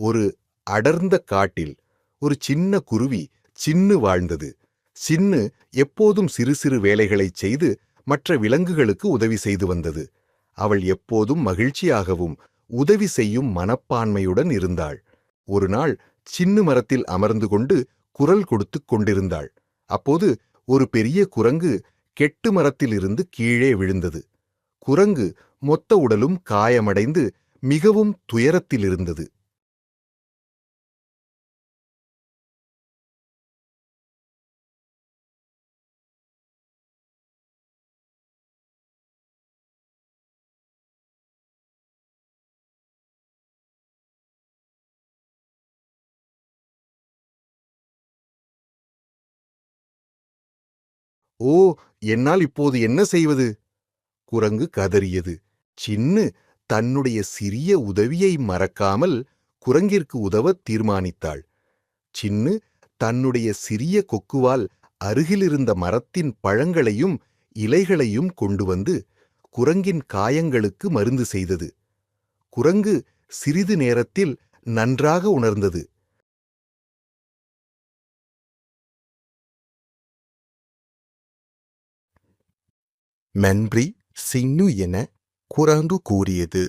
ஒரு அடர்ந்த காட்டில் ஒரு சின்ன குருவி சின்னு வாழ்ந்தது. சின்னு எப்போதும் சிறு சிறு வேலைகளைச் செய்து மற்ற விலங்குகளுக்கு உதவி செய்து வந்தது. அவள் எப்போதும் மகிழ்ச்சியாகவும் உதவி செய்யும் மனப்பான்மையுடன் இருந்தாள். ஒரு நாள் சின்னு மரத்தில் அமர்ந்து கொண்டு குரல் கொடுத்துக் கொண்டிருந்தாள். அப்போது ஒரு பெரிய குரங்கு கெட்டு மரத்திலிருந்து கீழே விழுந்தது. குரங்கு மொத்த உடலும் காயமடைந்து மிகவும் துயரத்திலிருந்தது. ஓ என்னால் இப்போது என்ன செய்வது? குரங்கு கதறியது. சின்னு தன்னுடைய சிறிய உதவியை மறக்காமல் குரங்கிற்கு உதவத் தீர்மானித்தாள். சின்னு தன்னுடைய சிறிய கொக்குவால் அருகிலிருந்த மரத்தின் பழங்களையும் இலைகளையும் கொண்டு வந்து குரங்கின் காயங்களுக்கு மருந்து செய்தது. குரங்கு சிறிது நேரத்தில் நன்றாக உணர்ந்தது. மென்ப்ரி சின்னு என குரங்கு கூறியது.